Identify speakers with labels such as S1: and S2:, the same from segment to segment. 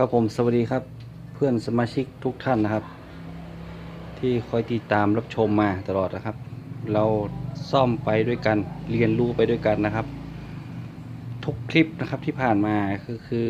S1: ครับผมสวัสดีครับเพื่อนสมาชิกทุกท่านนะครับ ที่คอยติดตามรับชมมาตลอดนะครับ เราซ่อมไปด้วยกันเรียนรู้ไปด้วยกันนะครับ ทุกคลิปนะครับที่ผ่านมาคือคือ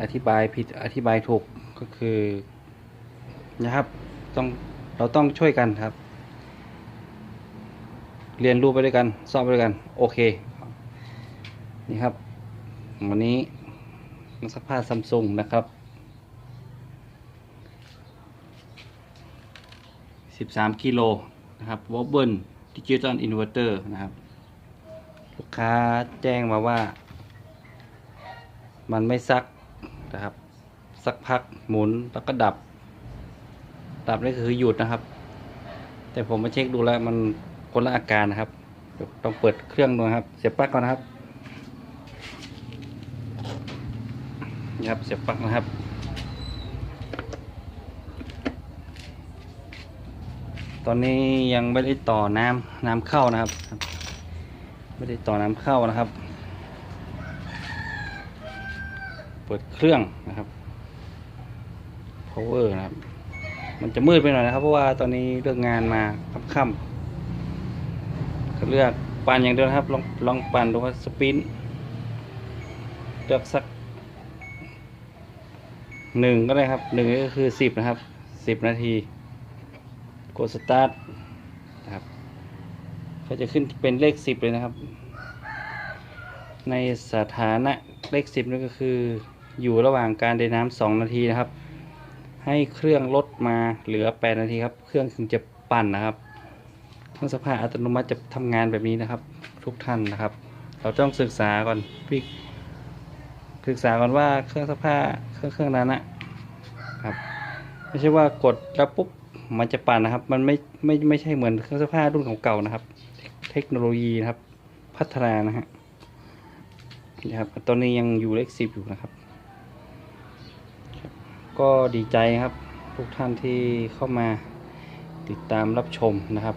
S1: อธิบายผิดอธิบายถูกก็คือนะครับต้องเราต้องช่วยกันครับ เรียนรู้ไปด้วยกันซ่อมไปด้วยกันโอเค นี่ครับ วันนี้ สภาพซัมซุงนะครับ13กิโลนะครับวอลเบิลดิจิตอลอินเวอร์เตอร์นะครับ ลูกค้าแจ้งมาว่า มันไม่ซักนะครับ สักพักหมุนแล้วก็ดับ ดับนี่คือหยุดนะครับ แต่ผมมาเช็คดูแล้วมันคนละอาการนะครับ ต้องเปิดเครื่องดูครับ เสียบปลั๊กก่อนนะครับ นี่ครับเสียบปลั๊กนะครับ ตอนนี้ยังไม่ได้ต่อน้ำน้ำเข้านะครับ ไม่ได้ต่อน้ำเข้านะครับ เปิดเครื่องนะครับ power นะครับ มันจะมืดไปหน่อยนะครับ เพราะว่าตอนนี้เลิกงานมาค่ำๆก็เลือกปั่นอย่างเดียวนะครับ ลองลองปั่นดูว่าสปินเลือกสัก หนึ่งก็ได้ครับหนึ่งก็คือสิบนะครับสิบนาที กดสตาร์ทนะครับก็จะขึ้นเป็นเลขสิบเลยนะครับ ในสถานะเลขสิบนั่นก็คือ อยู่ระหว่างการเดนน้ำสองนาทีนะครับ ให้เครื่องลดมาเหลือแปดนาทีครับเครื่องถึงจะปั่นนะครับเครื่องสภาพอัตโนมัติจะทำงานแบบนี้นะครับ ทุกท่านนะครับ เราต้องศึกษาก่อนพี่ศึกษาก่อนว่าเครื่องซักผ้า เครื่องนั้นนะครับไม่ใช่ว่ากดแล้วปุ๊บมันจะปั่นนะครับ มันไม่ไม่ไม่ใช่เหมือนเครื่องซักผ้ารุ่นของเก่านะครับ เทคโนโลยีนะครับ พัฒนานะฮะนี่ครับตอนนี้ยังอยู่เลขสิบอยู่นะครับครับ ก็ดีใจครับ ทุกท่านที่เข้ามาติดตามรับชมนะครับ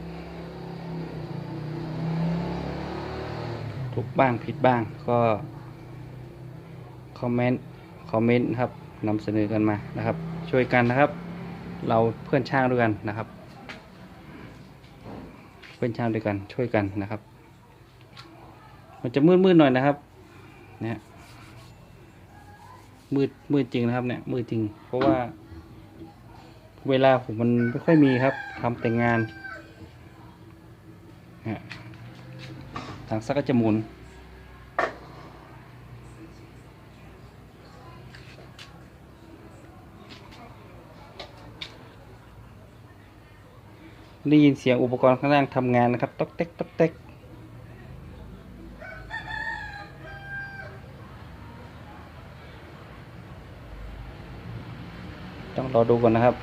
S1: ถูกบ้างผิดบ้างก็ คอมเมนต์ คอมเมนต์ครับ นำเสนอกันมานะครับ ช่วยกันนะครับ เราเพื่อนช่างด้วยกันนะครับ เพื่อนช่างด้วยกันช่วยกันนะครับ มันจะมืดมืดๆหน่อยนะครับเนี่ยมืดมืดจริงนะครับเนี่ยมืดจริง เพราะว่า เวลาผมมันไม่ค่อยมีครับทำแต่งานเนี่ยทางซักก็จะหมุน ได้ยินเสียงอุปกรณ์ข้างล่างทำงานนะครับต๊อกเต๊กต๊อกเต๊กต้องรอดูก่อนนะครับ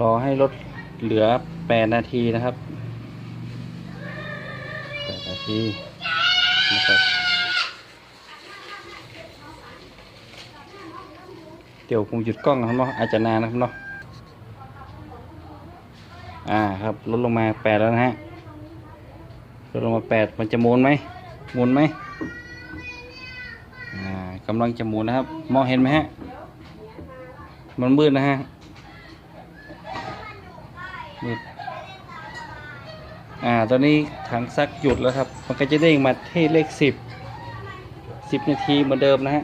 S1: รอให้ลดเหลือ 8 นาทีนะครับ 8 นาทีนะครับเดี๋ยวผมหยุดกล้องนะครับเนาะอาจจะนานนะครับเนาะ อ่าครับลดลงมาแปดแล้วนะฮะลดลงมาแปดมันจะหมุนไหมหมุนไหมอ่ากำลังจะหมุนนะครับ มองเห็นไหมฮะมันมืดนะฮะมืดอ่าตอนนี้ถังซักหยุดแล้วครับ มันก็จะเด้งมาที่เลขสิบสิบนาทีเหมือนเดิมนะฮะ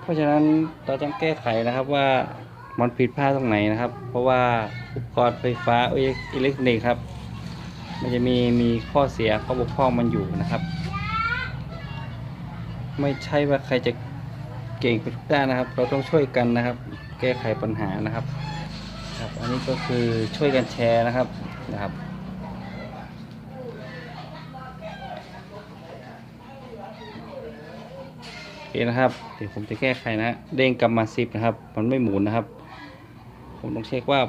S1: เพราะฉะนั้นเราต้องแก้ไขนะครับว่า มันผิดพลาดตรงไหนนะครับ เพราะว่าอุปกรณ์ไฟฟ้าอยอิเล็กทรอนิกส์ครับ มันจะมีมีข้อเสียข้อบกพร่องมันอยู่นะครับ ไม่ใช่ว่าใครจะเก่งไปทุกด้านนะครับ เราต้องช่วยกันนะครับ แก้ไขปัญหานะครับ ครับ อันนี้ก็คือช่วยกันแชร์นะครับนะครับโอเคนะครับ เดี๋ยวผมจะแก้ไขนะ เด้งกลับมาสิบนะครับ มันไม่หมุนนะครับ ผมต้องเช็คว่า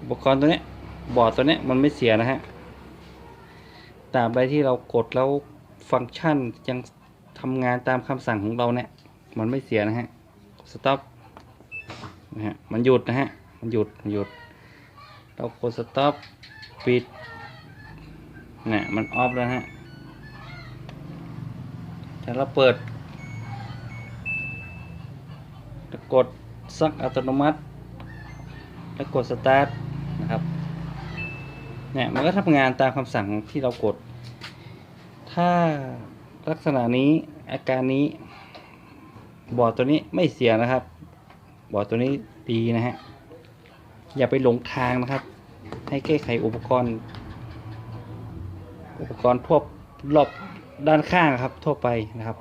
S1: อุปกรณ์ตัวนี้บอร์ดตัวนี้มันไม่เสียนะฮะตาบใดที่เรากดแล้วฟังก์ชันยังทำงานตามคำสั่งของเราเนี่ย มันไม่เสียนะฮะสต็อปนะฮะมันหยุดนะฮะมันหยุดมันหยุด เรากดสต็อปปิดเนี่ยมันออฟแล้วฮะแต่เราเปิดแล้ว กดซักอัตโนมัติ แล้วกดสตาร์ทนะครับเนี่ยมันก็ทำงานตามคำสั่งที่เรากด ถ้าลักษณะนี้อาการนี้ บอร์ดตัวนี้ไม่เสียนะครับ บอร์ดตัวนี้ดีนะฮะ อย่าไปหลงทางนะครับ ให้แก้ไขอุปกรณ์ อุปกรณ์ทั่วรอบด้านข้างครับทั่วไปนะครับ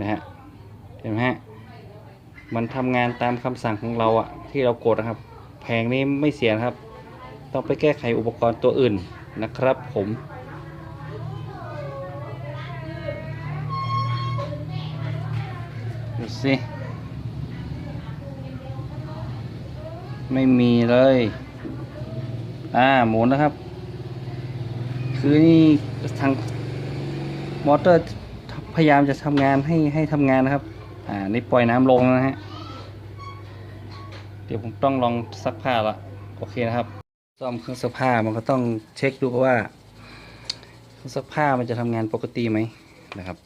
S1: นะฮะ เห็นไหมฮะมันทำงานตามคำสั่งของเราอะที่เรากดนะครับ แผงนี้ไม่เสียครับ ต้องไปแก้ไขอุปกรณ์ตัวอื่นนะครับผมดูสิไม่มีเลย อ่า หมุนนะครับ คือนี่ทางมอเตอร์พยายามจะทำงานให้ให้ทำงานนะครับ อ่านี่ปล่อยน้ำลงนะฮะ เดี๋ยวผมต้องลองซักผ้าละโอเคนะครับ ซ่อมเครื่องซักผ้ามันก็ต้องเช็คดูว่าเครื่องซักผ้ามันจะทำงานปกติไหมนะครับ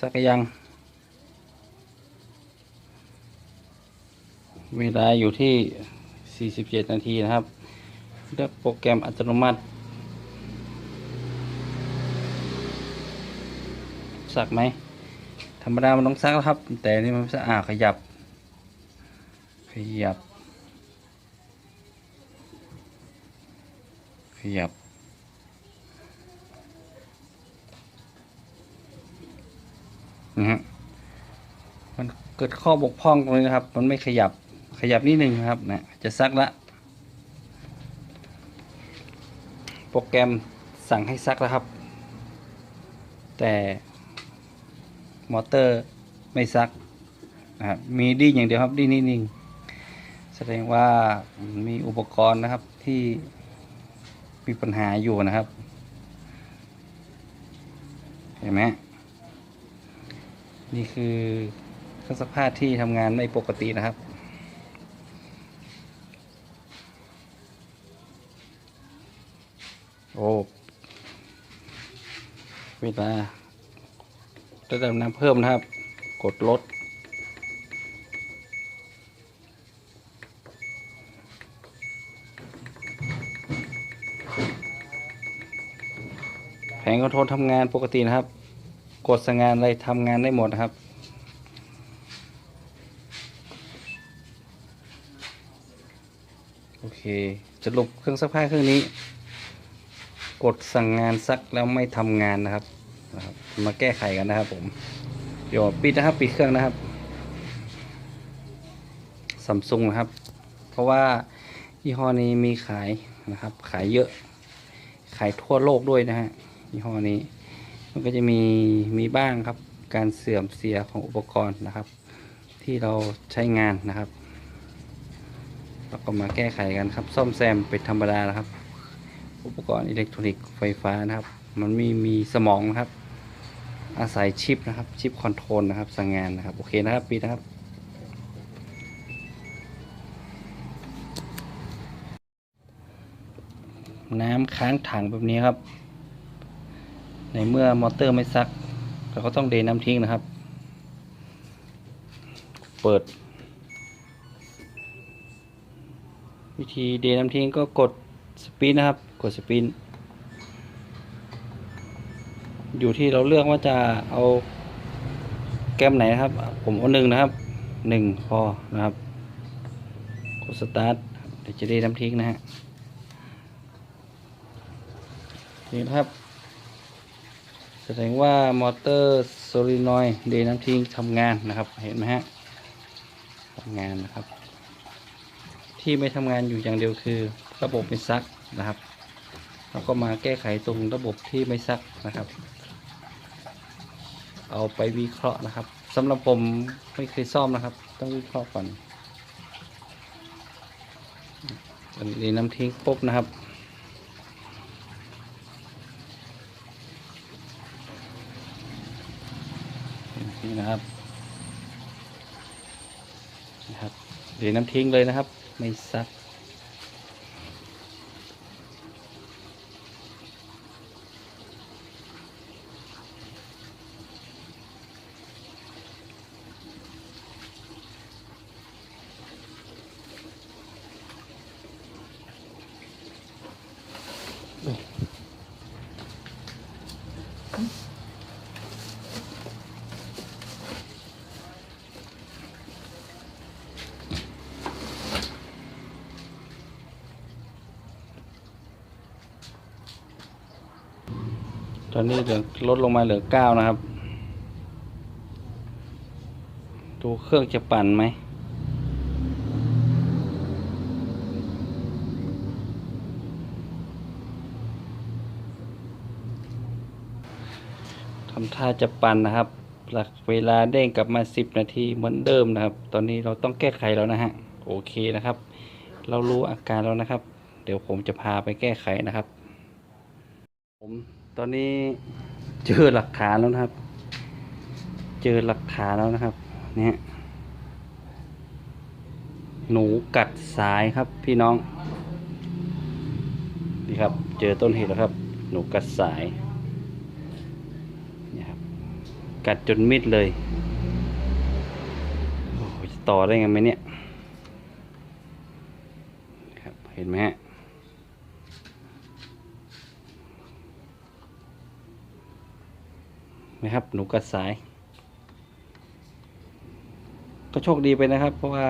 S1: สักยังเวลาอยู่ที่ 47 นาทีนะครับเลือกโปรแกรมอัตโนมัติ สักไหม ธรรมดามันต้องซักแล้วครับ แต่นี่มันไม่ซักอ่าขยับ ขยับ ขยับ นะฮะ มันเกิดข้อบกพร่องตรงนี้นะครับ มันไม่ขยับ ขยับนิดนึงนะครับนะ จะซักละ โปรแกรมสั่งให้ซักแล้วครับ แต่ มอเตอร์ไม่ซักนะครับมีดิ้นอย่างเดียวครับดิ้นนิดนึงแสดงว่ามีอุปกรณ์นะครับที่มีปัญหาอยู่นะครับ เห็นไหมนี่คือเครื่องซักผ้าที่ทำงานไม่ปกตินะครับโอ้เวลา ระดับน้ำเพิ่มนะครับ กดลด แผงคอนโทรลทำงานปกตินะครับ กดสั่งงานอะไรทำงานได้หมดนะครับโอเคสรุปเครื่องซักผ้าเครื่องนี้ กดสั่งงานซักแล้วไม่ทำงานนะครับนะครับ มาแก้ไขกันนะครับ ผมเดี๋ยวปิดนะครับปิดเครื่องนะครับซัมซุงนะครับ เพราะว่ายี่ห้อนี้มีขายนะครับ ขายเยอะ ขายทั่วโลกด้วยนะฮะยี่ห้อนี้ มันก็จะมีมีบ้างครับ การเสื่อมเสียของอุปกรณ์นะครับ ที่เราใช้งานนะครับเราก็มาแก้ไขกันครับ ซ่อมแซมเป็นธรรมดานะครับ อุปกรณ์อิเล็กทรอนิกส์ไฟฟ้านะครับ มันมีมีสมองนะครับ อาศัยชิปนะครับ ชิปคอนโทรลนะครับ สั่งงานนะครับ โอเคนะครับ ปีนะครับน้ำค้างถังแบบนี้ครับ ในเมื่อมอเตอร์ไม่ซัก เราก็ต้องเดน้ำทิ้งนะครับ เปิด วิธีเดน้ำทิ้งก็กดสปินนะครับ กดสปิน อยู่ที่เราเลือกว่าจะเอาแก้มไหนนะครับ ผมเอาหนึ่งนะครับหนึ่งพอนะครับกดสตาร์ทเดี๋ยวจะเดน้ำทิ้งนะฮะนี่นะครับ แสดงว่ามอเตอร์โซลินอยด์เดน้ำทิ้งทำงานนะครับ เห็นไหมฮะทำงานนะครับ ที่ไม่ทำงานอยู่อย่างเดียวคือระบบไม่ซักนะครับเราก็มาแก้ไขตรงระบบที่ไม่ซักนะครับ เอาไปวิเคราะห์นะครับสำหรับผมไม่เคยซ่อมนะครับ ต้องวิเคราะห์ก่อนอันนี้น้ำทิ้งปุ๊บนะครับนี่นะครับนะครับเดี๋ยวน้ำทิ้งเลยนะครับ ไม่ซัก อนนี้เหลือลดลงมาเหลือเก้านะครับ ดูเครื่องจะปั่นไหมทำท่าจะปั่นนะครับหลักเวลาเด้งกลับมาสิบนาทีเหมือนเดิมนะครับ ตอนนี้เราต้องแก้ไขแล้วนะฮะ โอเคนะครับ เรารู้อาการแล้วนะครับ เดี๋ยวผมจะพาไปแก้ไขนะครับ ผม ตอนนี้เจอหลักฐานแล้วนะครับ เจอหลักฐานแล้วนะครับ เนี่ย หนูกัดสายครับพี่น้อง นี่ครับ เจอต้นเหตุแล้วครับ หนูกัดสายนี่ครับกัดจนมิดเลย โอ้จะต่อได้ไงไหมเนี่ย ครับ เห็นไหมฮะ นะครับ หนูกัดสาย ก็โชคดีไปนะครับ เพราะว่า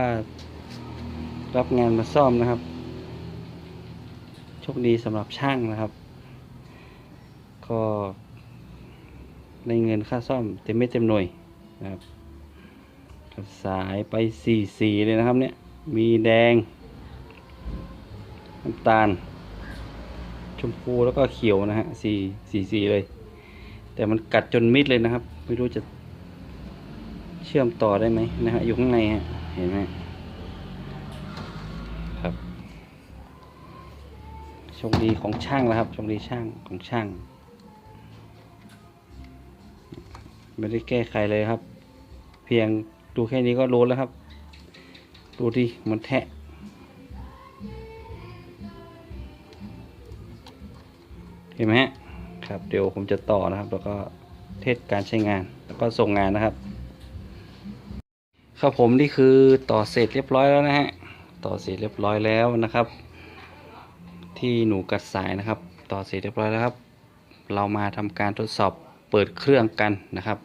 S1: รับงานมาซ่อมนะครับ โชคดีสำหรับช่างนะครับ ก็ได้เงินค่าซ่อมเต็มไม่เต็มหน่วยนะครับกัดสายไปสี่สีเลยนะครับเนี่ย มีแดง น้ำตาล ชมพูแล้วก็เขียวนะฮะสีสีสีเลย แต่มันกัดจนมิดเลยนะครับ ไม่รู้จะเชื่อมต่อได้ไหมนะฮะอยู่ข้างในฮะเห็นไหมครับโชคดีของช่างแล้วครับโชคดีช่างของช่าง ไม่ได้แก้ไขเลยครับ เพียงดูแค่นี้ก็รู้แล้วครับ ดูดิมันแทะเห็นไหมฮะ ครับ เดี๋ยวผมจะต่อนะครับ แล้วก็เทสการใช้งาน แล้วก็ส่งงานนะครับ ครับผมนี่คือต่อเสร็จเรียบร้อยแล้วนะฮะ ต่อเสร็จเรียบร้อยแล้วนะครับ ที่หนูกัดสายนะครับ ต่อเสร็จเรียบร้อยแล้วครับ เรามาทำการทดสอบเปิดเครื่องกันนะครับ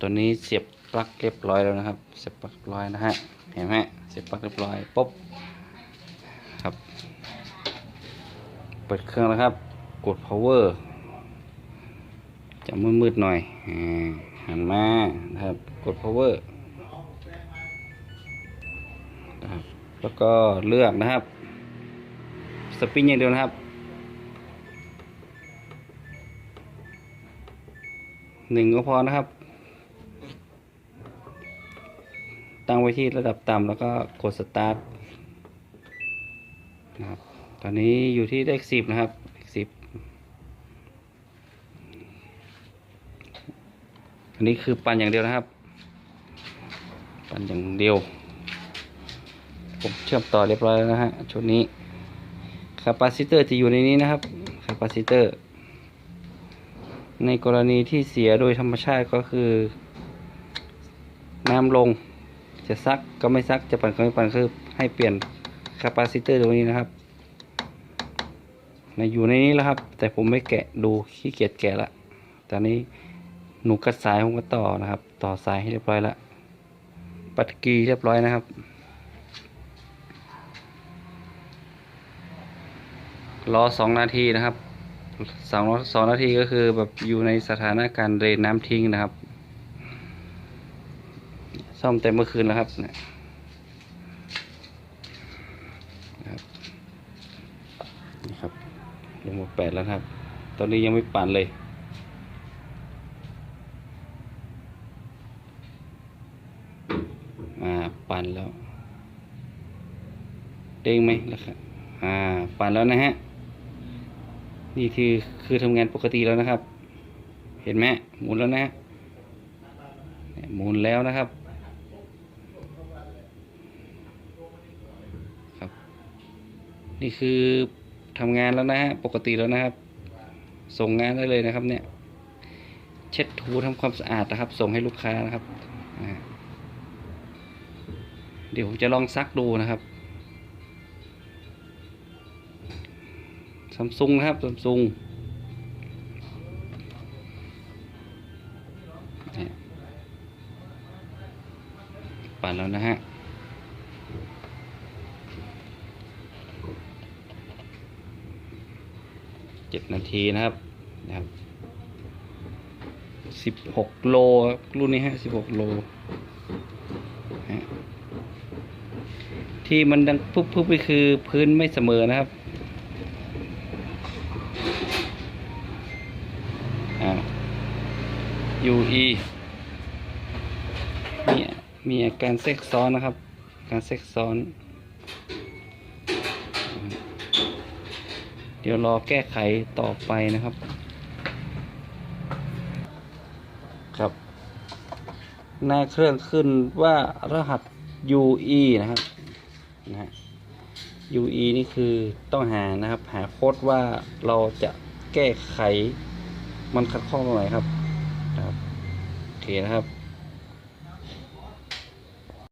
S1: ตัวนี้เสียบปลั๊กเรียบร้อยแล้วนะครับ เสียบปลั๊กเรียบร้อยนะฮะ เห็นไหมเสียบปลั๊กเรียบร้อยปุ๊บ ครับ เปิดเครื่องแล้วครับ กด power จะมืดๆหน่อยหันมานะครับกด power นะครับแล้วก็เลือกนะครับ สปริงอย่างเดียวนะครับหนึ่งก็พอนะครับ ตั้งไว้ที่ระดับต่ำแล้วก็กดสตาร์ทนะครับ ตอนนี้อยู่ที่เลขสิบนะครับเลขสิบ อันนี้คือปั่นอย่างเดียวนะครับ ปั่นอย่างเดียว ผมเชื่อมต่อเรียบร้อยแล้วนะฮะชุดนี้คาปาซิเตอร์จะอยู่ในนี้นะครับคาปาซิเตอร์ในกรณีที่เสียโดยธรรมชาติก็คือ น้ำลงจะซักก็ไม่ซักจะปั่นก็ไม่ปั่นคือให้เปลี่ยนคาปาซิเตอร์ตรงนี้นะครับนะอยู่ในนี้แล้วครับ แต่ผมไม่แกะดูขี้เกียจแกะละตอนนี้ หนูกัดสายผมก็ต่อนะครับ ต่อสายให้เรียบร้อยล้วปัดกีเรียบร้อยนะครับ รอสองนาทีนะครับสองสองนาทีก็คือแบบอยู่ในสถานการณ์เรนน้ำทิ้งนะครับ ซ่อมแต่เมื่อคืนแล้วครับเนี่ยนะครับนี่ครับลงมาแปดแล้วครับ ตอนนี้ยังไม่ปั่นเลย ปั่นแล้ว เด้งไหมล่ะครับอ่า ปั่นแล้วนะฮะ นี่คือคือทำงานปกติแล้วนะครับ เห็นไหมหมุนแล้วนะฮะหมุนแล้วนะครับ ครับ นี่คือทำงานแล้วนะฮะ ปกติแล้วนะครับ ส่งงานได้เลยนะครับเนี่ย เช็ดถูทำความสะอาดนะครับ ส่งให้ลูกค้านะครับ ดี๋ยวผมจะลองซักดูนะครับซัมซุงนะครับซัมซุงปั่นแล้วนะฮะเจ็ดนาทีนะครับนะครับสิบหกโลครับรุ่นนี้ฮะสิบหกโลฮะ ที่มันดังปุ๊บปุ๊บก็คือพื้นไม่เสมอนะครับอ่า UE มีมีอาการแทรกซ้อนนะครับ การแทรกซ้อน เดี๋ยวรอแก้ไขต่อไปนะครับ ครับ หน้าเครื่องขึ้นว่ารหัส UE นะครับ นะฮะ UE นี่คือต้องหานะครับ หาโค้ดว่าเราจะแก้ไขมันขัดข้องตรงไหนครับ ครับโอเคนะครับ